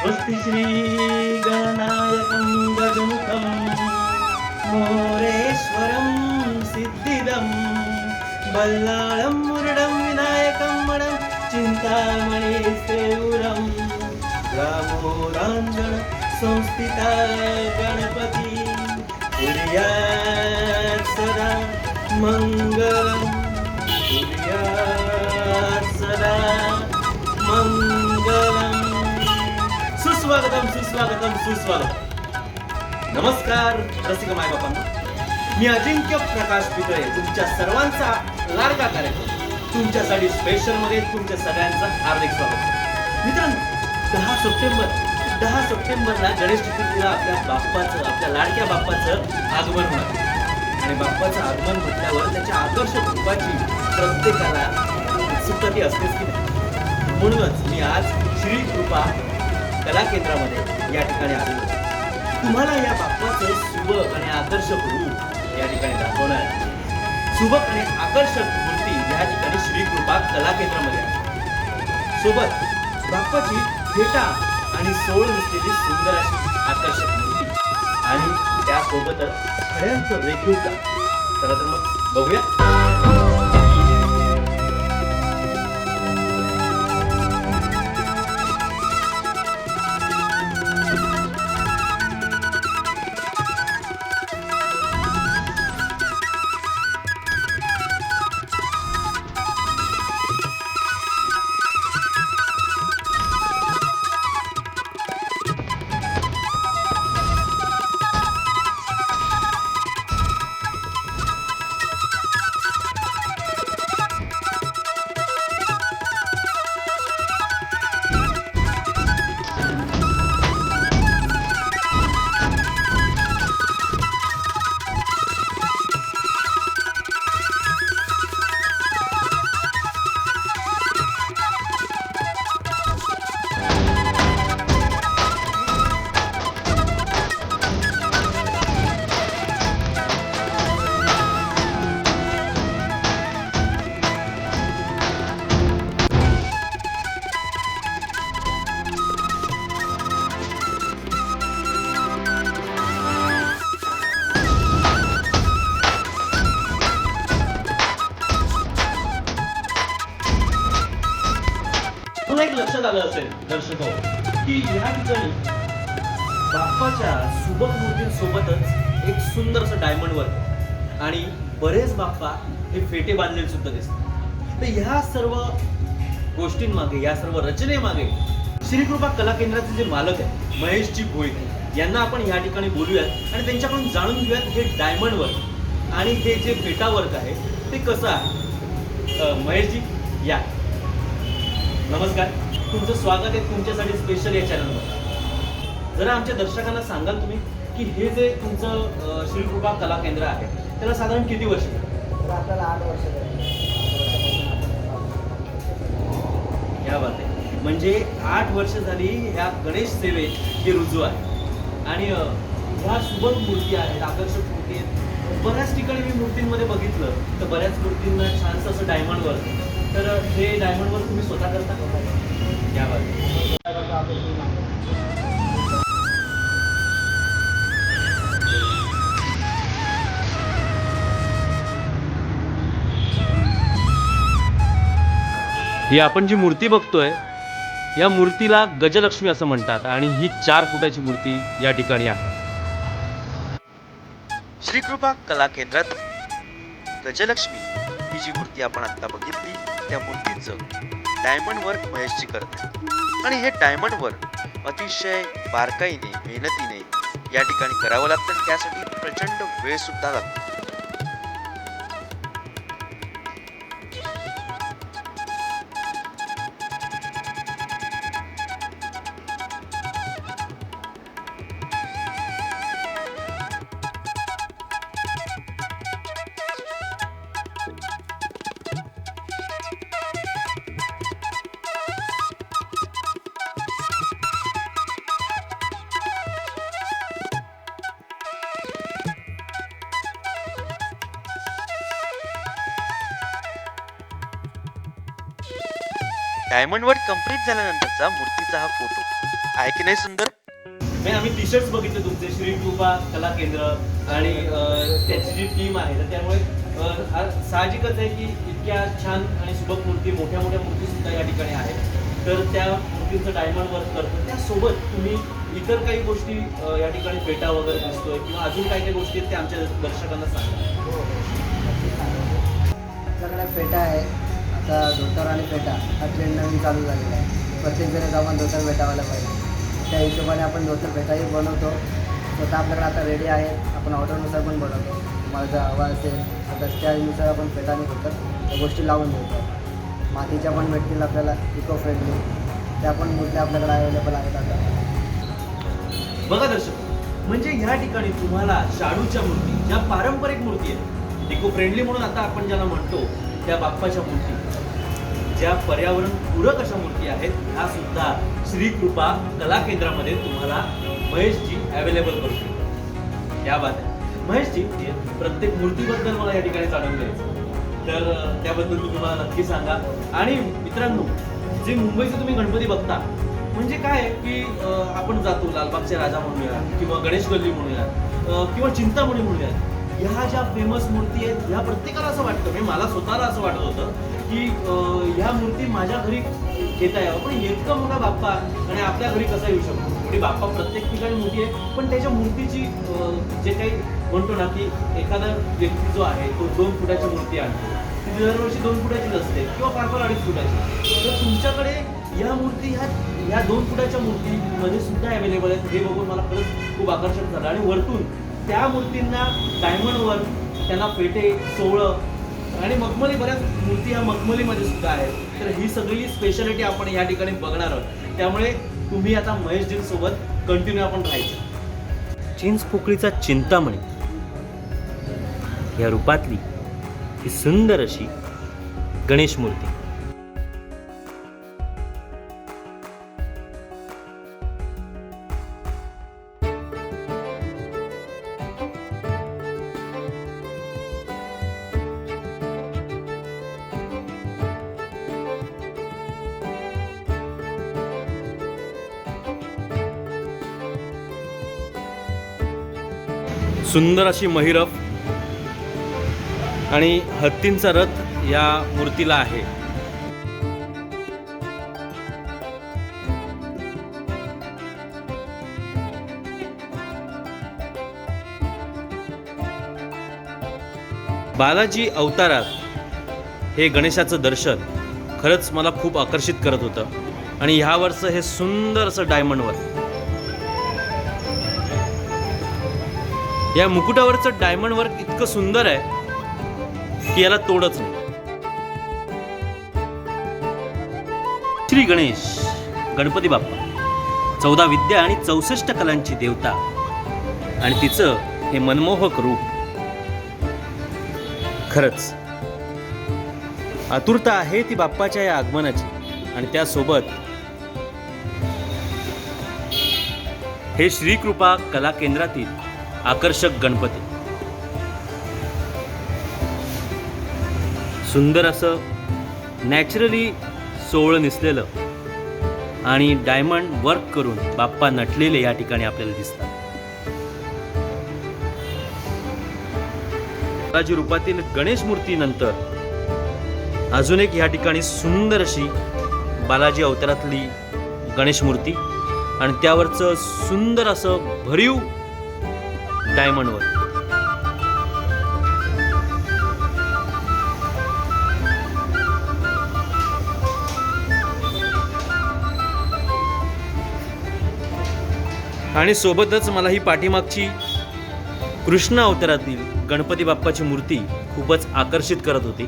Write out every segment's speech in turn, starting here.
स्वस्ति श्रीगणनायकं गजमुखं मोरेश्वरं सिद्धिदं बल्लाळं मुरडं विनायकं मणं चिन्तामणिसेवुरं रामोराञ्जन संस्थिता गणपती सदा मङ्गलम् सुस्वागतम सुस्वागतम. नमस्कार रसिक माय बापांना मी अजिंक्य प्रकाश पितळे तुमच्या सर्वांचा लाडका कार्यक्रम. तुमच्यासाठी स्पेशलमध्ये तुमच्या सगळ्यांचं हार्दिक स्वागत. मित्रांनो दहा सप्टेंबर दहा सप्टेंबरला गणेश चतुर्थीला आपल्या बाप्पाचं आपल्या लाडक्या बाप्पाचं आगमन होणार आणि बाप्पाचं आगमन म्हटल्यावर त्याच्या आकर्षक रूपाची प्रत्येकाला उत्सुकता ती असतेच की म्हणूनच मी आज श्री कृपा कला केंद्रामध्ये या ठिकाणी आलेलो तुम्हाला या बाप्पाचं सुबक आणि आकर्षक रूप या ठिकाणी दाखवणार आहे. सुबक आणि आकर्षक मूर्ती या ठिकाणी श्री कृपा कला केंद्रामध्ये आहे. सोबत बाप्पाची फेटा आणि सोळ नसलेली सुंदर अशी आकर्षक मूर्ती. आणि त्यासोबतच खऱ्यांचं वेगळं काम चला तर मग बघूया. दर्शक हो, की ह्या ठिकाणी बाप्पाच्या सुबक मूर्तींसोबतच एक सुंदरसं डायमंड वर्क आणि बरेच बाप्पा हे फेटे बांधलेले सुद्धा दिसतात. तर ह्या सर्व गोष्टींमागे या सर्व रचनेमागे श्रीकृपा कला केंद्राचे जे मालक आहेत महेशजी भोईर यांना आपण या ठिकाणी बोलूयात आणि त्यांच्याकडून जाणून घेऊयात हे डायमंड वर्क आणि हे जे फेटा वर्क आहे ते कसं आहे? महेशजी या. नमस्कार. तुमचं स्वागत आहे तुमच्यासाठी स्पेशल या चॅनलवर जरा आमच्या दर्शकांना सांगाल तुम्ही की हे जे तुमचं श्रीकृपा कला केंद्र आहे त्याला साधारण किती वर्ष आपल्याला आठ वर्ष. या बात आहे. म्हणजे आठ वर्ष झाली ह्या गणेश सेवेत हे रुजू आहे आणि ह्या सुबक मूर्ती आहेत आकर्षक मूर्ती आहेत. बऱ्याच ठिकाणी मी मूर्तींमध्ये बघितलं तर बऱ्याच मूर्तींना छानसं असं डायमंड वर्क तर हे डायमंड वर्क तुम्ही स्वतः करता? ही आपण जी मूर्ती बघतोय या मूर्तीला गजलक्ष्मी असं म्हणतात आणि ही चार फुटाची मूर्ती या ठिकाणी आहे. श्रीकृपा कला केंद्रात गजलक्ष्मी ही जी मूर्ती आपण आता बघितली त्या मूर्तीचं डायमंड वर्क महेशची करत आणि हे डायमंड वर्क अतिशय बारकाईने मेहनतीने या ठिकाणी करावं लागतं आणि त्यासाठी प्रचंड वेळ सुद्धा लागतो. डायमंड वर्क कंप्लीट झाल्यानंतरचा मूर्तीचा हा फोटो. आहे की नाही सुंदर? नाही आम्ही टी शर्ट्स बघितले तुमचे श्री कृपा कला केंद्र आणि त्याची जी टीम आहे तर त्यामुळे हा साहजिकच आहे की इतक्या छान आणि सुबक मूर्ती मोठ्या मोठ्या मूर्ती सुद्धा या ठिकाणी आहेत. तर त्या मूर्तींचं डायमंड वर्क करतो. त्यासोबत तुम्ही इतर काही गोष्टी या ठिकाणी फेटा वगैरे दिसतोय किंवा अजून काही काही गोष्टी आहेत त्या आमच्या दर्शकांना सांगा. हो. आपल्याकडे फेटा आहे. आता धोतर आणि पेटा हा ट्रेंड नवीन चालू झालेला आहे. प्रत्येक जण जाऊन धोतर भेटावायला पाहिजे. त्या हिशोबाने आपण धोतर भेटाही बनवतो. स्वतः आपल्याकडे आता रेडी आहे. आपण ऑर्डरनुसार पण बनवतो. तुम्हाला जर हवा असेल तर त्यानुसार आपण पेटाने धोतर त्या गोष्टी लावून देतो. मातीच्या पण भेटतील आपल्याला इको फ्रेंडली त्या पण मूर्त्या आपल्याकडे अवेलेबल आहेत आता. बघा दर्शक म्हणजे ह्या ठिकाणी तुम्हाला शाडूच्या मूर्ती ज्या पारंपरिक मूर्ती आहेत इको फ्रेंडली म्हणून आता आपण ज्याला म्हणतो त्या बाप्पाच्या मूर्ती. ज्या पर्यावरण पूरक अशा मूर्ती आहेत ह्या सुद्धा श्री कृपा कला केंद्रामध्ये तुम्हाला महेशजी अवेलेबल करू शकतो या बात आहे. महेशजी प्रत्येक मूर्तीबद्दल मला या ठिकाणी जाणून घ्यायचं तर त्याबद्दल तुम्ही मला नक्की सांगा. आणि मित्रांनो जे मुंबईचे तुम्ही गणपती बघता म्हणजे काय आहे की आपण जातो लालबागचे राजा म्हणूया किंवा गणेश गल्ली म्हणूया किंवा चिंतामणी म्हणूया ह्या ज्या फेमस मूर्ती आहेत ह्या प्रत्येकाला असं वाटतं म्हणजे मला स्वतःला असं वाटत होतं की ह्या मूर्ती माझ्या घरी घेता यावं. पण इतका मोठा बाप्पा आणि आपल्या घरी कसा येऊ शकतो? म्हणजे बाप्पा प्रत्येक ठिकाणी मोठी आहे पण त्याच्या मूर्तीची जे काही म्हणतो ना की एखादा व्यक्ती जो आहे तो दोन फुटाची मूर्ती आणतो. ती दरवर्षी दोन फुटाचीच असते किंवा फार फार अडीच फुटाची. तर तुमच्याकडे या मूर्ती ह्या ह्या दोन फुटाच्या मूर्तीमध्ये सुद्धा अवेलेबल आहेत हे बघून मला खरंच खूप आकर्षक झालं. आणि वरतून त्या मूर्तींना डायमंडवर त्यांना पेटे सोवळं आणि मखमली बऱ्याच मूर्ती ह्या मखमलीमध्ये सुद्धा आहेत. तर ही सगळी स्पेशालिटी आपण या ठिकाणी बघणार आहोत. त्यामुळे तुम्ही आता महेशजींसोबत कंटिन्यू आपण राहायचं. चिंचपोकळीचा चिंतामणी या रूपातली ही सुंदर अशी गणेश मूर्ती. सुंदर अशी महिरफ आणि हत्तींचा रथ या मूर्तीला आहे. बालाजी अवतारात हे गणेशाचं दर्शन खरंच मला खूप आकर्षित करत होतं. आणि ह्या वर्ष हे सुंदर असं डायमंडवर या मुकुटावरचं डायमंड वर्क इतकं सुंदर आहे की याला तोडच नाही. श्री गणेश गणपती बाप्पा चौदा विद्या आणि चौसष्ट कलांची देवता आणि तिचं हे मनमोहक रूप. खरंच आतुरता आहे ती बाप्पाच्या या आगमनाची आणि त्यासोबत हे श्रीकृपा कला केंद्रातील आकर्षक गणपती. सुंदर असं नॅचरली सोहळं निसलेलं आणि डायमंड वर्क करून बाप्पा नटलेले या ठिकाणी आपल्याला दिसतात. बालाजी रूपातील गणेश मूर्तीनंतर अजून एक या ठिकाणी सुंदर अशी बालाजी अवतारातली गणेश मूर्ती आणि त्यावरचं सुंदर असं भरीव डायमंडवर. आणि सोबतच मला ही पाठीमागची कृष्ण अवतारातील गणपती बाप्पाची मूर्ती खूपच आकर्षित करत होती.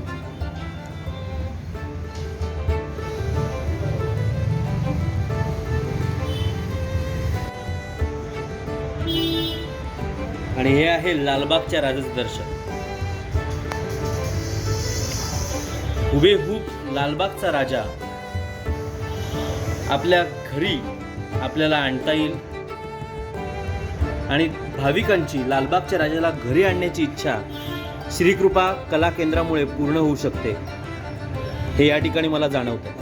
आणि हे आहे लालबागच्या राजाचं दर्शन. हुबेहूब लालबागचा राजा आपल्या घरी आपल्याला आणता येईल. आणि भाविकांची लालबागच्या राजाला घरी आणण्याची इच्छा श्रीकृपा कला केंद्रामुळे पूर्ण होऊ शकते. हे या ठिकाणी मला जाणवतं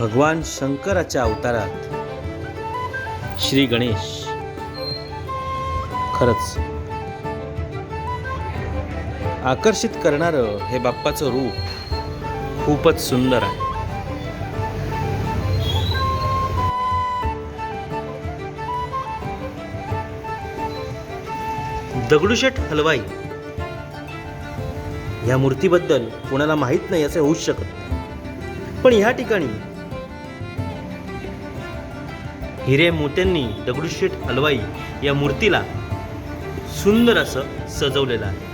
भगवान शंकराच्या अवतारात. श्री गणेश. खरंच. आकर्षित करणारं हे बाप्पाचं रूप खूपच सुंदर आहे. दगडूशेठ हलवाई. या मूर्तीबद्दल कोणाला माहीत नाही असे होऊच शकत. पण ह्या ठिकाणी हिरे मोत्यांनी दगडूशेठ हलवाई या मूर्तीला सुंदर असं सजवलेलं आहे.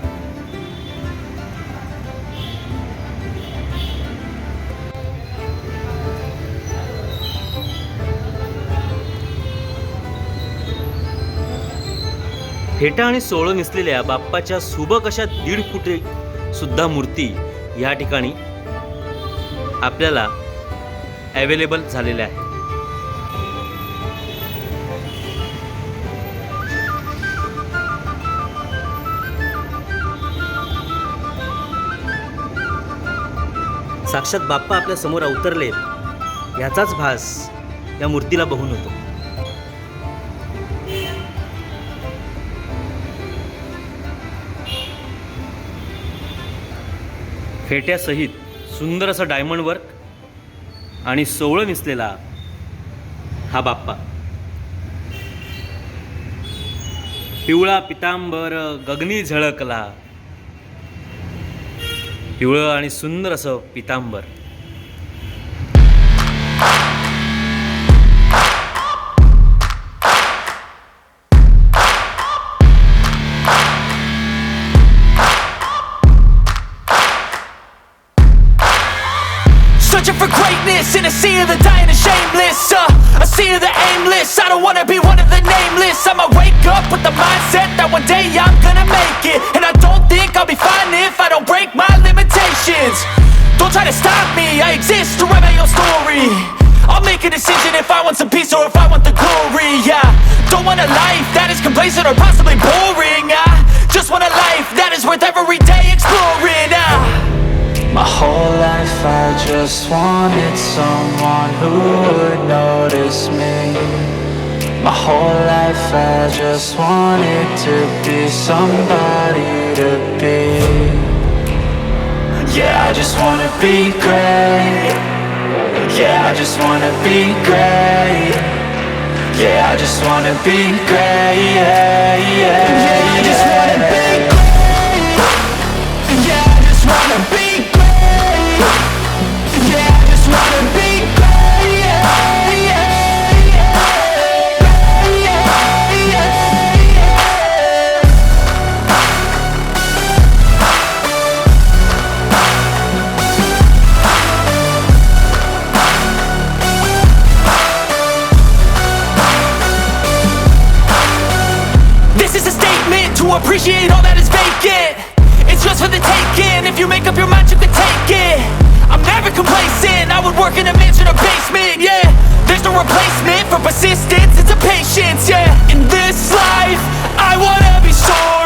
फेटा आणि सोळं नेसलेल्या बाप्पाच्या सुबक अशा दीड फुटे सुद्धा मूर्ती या ठिकाणी आपल्याला अवेलेबल झालेल्या आहे साक्षात बाप्पा आपल्यासमोर अवतरले. याचाच भास या मूर्तीला बघून होतो. फेट्यासहित सुंदर असं डायमंड वर्क आणि सोवळं निसलेला हा बाप्पा. पिवळा पितांबर गगनी झळकला. पिवळं आणि सुंदर असं पितांबर Searching for greatness in a sea of the dying and shameless uh, A sea of the aimless I don't wanna be Don't try to stop me, I exist to write my own story. I'll make a decision if I want some peace or if I want the glory Yeah, don't want a life that is complacent or possibly boring I just want a life that is worth every day exploring ah. My whole life I just wanted someone who would notice me. My whole life I just wanted to be somebody to be Yeah, I just wanna be great. Yeah, I just wanna be great. Yeah, I just wanna be great. Yeah, yeah, yeah appreciate all that is vacant. It's just for the taking, if you make up your mind you can take it. I'm never complacent, I would work in a mansion or basement, yeah. There's no replacement for persistence, it's a patience, yeah. In this life, I wanna be soaring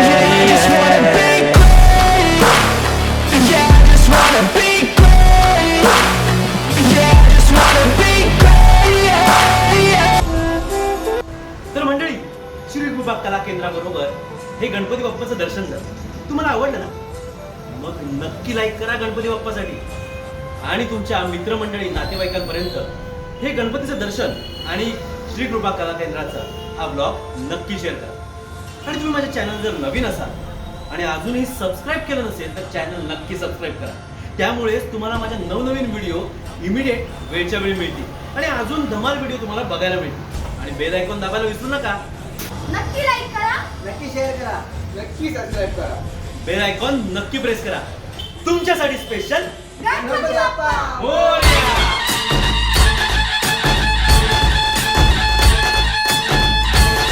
केंद्राबरोबर हे गणपती बाप्पाचं दर्शन झालं. तुम्हाला आवडलं ना? मग नक्की like करा गणपती बाप्पासाठी. आणि तुमच्या मित्रमंडळी नातेवाईकांपर्यंत हे गणपतीचं दर्शन आणि श्री कृपा कला केंद्राचा हा ब्लॉग नक्की शेअर करा. आणि तुम्ही माझ्या चॅनल जर नवीन असाल आणि अजूनही सबस्क्राईब केलं नसेल तर चॅनल नक्की सबस्क्राईब करा. त्यामुळेच तुम्हाला माझ्या नवनवीन व्हिडिओ इमिडिएट वेळच्या वेळी मिळतील. आणि अजून धमाल व्हिडिओ तुम्हाला बघायला मिळतील. आणि बेल आयकॉन दाबायला विसरू नका. नक्की लाईक करा. नक्की शेअर करा. नक्की सबस्क्राईब करा. बेल आयकॉन नक्की प्रेस करा. तुमच्यासाठी स्पेशल गणपती बाप्पा. मोरया.